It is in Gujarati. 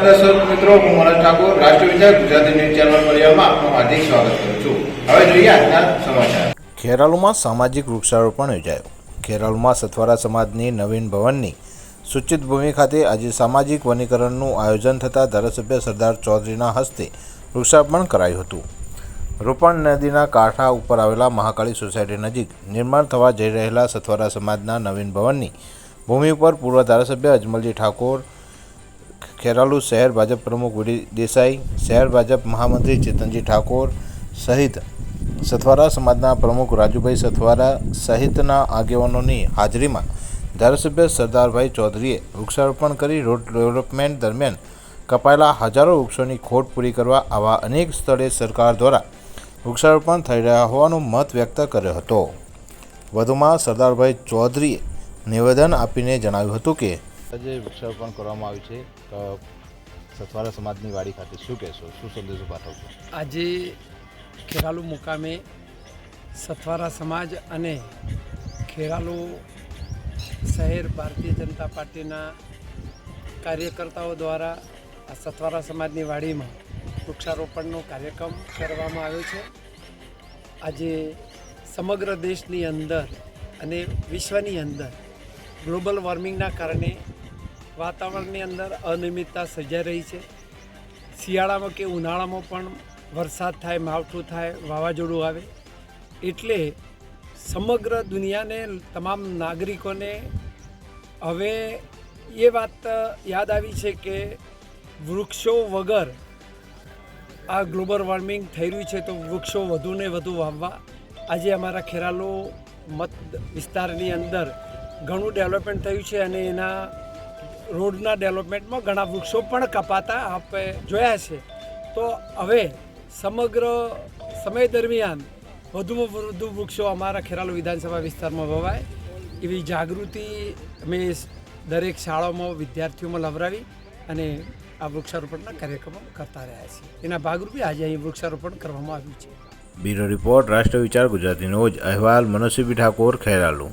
દર્શક મિત્રો, હું મનોજ ઠાકોર, રાષ્ટ્રીય વિચાર ગુજરાતી ન્યૂઝ ચેનલ પરિવારમાં આપનું હાર્દિક સ્વાગત કરું છું. હવે જોઈએ આજના સમાચાર. ખેરાલુમાં સામાજિક વૃક્ષારોપણ યોજાયું. ખેરાલુમાં સથવારા સમાજની નવીન ભવનની સૂચિત ભૂમિ ખાતે આજે સામાજિક વનીકરણનું આયોજન થતાં ધારાસભ્ય સરદાર ચૌધરીના હસ્તે વૃક્ષારોપણ કરાયું હતું. રૂપણ નદીના કાંઠા ઉપર આવેલા મહાકાળી સોસાયટી નજીક નિર્માણ થવા જઈ રહેલા સથવારા સમાજના નવીન ભવનની ભૂમિ ઉપર પૂર્વ ધારાસભ્ય અજમલજી ઠાકોર ખેરાલુ શહેર ભાજપ પ્રમુખ વીડી દેસાઈ, શહેર ભાજપ મહામંત્રી ચેતનજી ઠાકોર સહિત સથવારા સમાજના પ્રમુખ રાજુભાઈ સથવારા સહિતના આગેવાનોની હાજરીમાં ધારાસભ્ય સરદારભાઈ ચૌધરીએ વૃક્ષારોપણ કરી રોડ ડેવલપમેન્ટ દરમિયાન કપાયેલા હજારો વૃક્ષોની ખોટ પૂરી કરવા આવા અનેક સ્થળે સરકાર દ્વારા વૃક્ષારોપણ થઈ રહ્યા હોવાનો મત વ્યક્ત કર્યો હતો. વધુમાં સરદારભાઈ ચૌધરીએ નિવેદન આપીને જણાવ્યું હતું કે આજે વૃક્ષારોપણ કરવામાં આવ્યું છે સથવારા સમાજની વાડી ખાતે શું કહેશો? શું સંદેશો પાઠવશો? આજે ખેરાલુ મુકામે સથવારા સમાજ અને ખેરાલુ શહેર ભારતીય જનતા પાર્ટીના કાર્યકર્તાઓ દ્વારા આ સથવારા સમાજની વાડીમાં વૃક્ષારોપણનો કાર્યક્રમ કરવામાં આવ્યો છે. આજે સમગ્ર દેશની અંદર અને વિશ્વની અંદર ગ્લોબલ વોર્મિંગના કારણે વાતાવરણની અંદર અનિયમિતતા સર્જાઈ રહી છે. શિયાળામાં કે ઉનાળામાં પણ વરસાદ થાય, માવઠું થાય, વાવાઝોડું આવે. એટલે સમગ્ર દુનિયાને, તમામ નાગરિકોને હવે એ વાત યાદ આવી છે કે વૃક્ષો વગર આ ગ્લોબલ વોર્મિંગ થઈ રહ્યું છે તો વૃક્ષો વધુને વધુ વાવવા. આજે અમારા ખેરાલો મત વિસ્તારની અંદર ઘણું ડેવલપમેન્ટ થયું છે અને એના રોડના ડેવલપમેન્ટમાં ઘણા વૃક્ષો પણ કપાતા આપણે જોયા છે. તો હવે સમગ્ર સમય દરમિયાન વધુમાં વધુ વૃક્ષો અમારા ખેરાલુ વિધાનસભા વિસ્તારમાં વવાય. એવી જાગૃતિ અમે દરેક શાળાઓમાં વિદ્યાર્થીઓમાં લવરાવી અને આ વૃક્ષારોપણના કાર્યક્રમો કરતા રહ્યા છીએ. એના ભાગરૂપે આજે અહીં વૃક્ષારોપણ કરવામાં આવ્યું છે. બ્યુરો રિપોર્ટ, રાષ્ટ્ર વિચાર ગુજરાતી જ અહેવાલ મનોજસિંહ ઠાકોર, ખેરાલુ.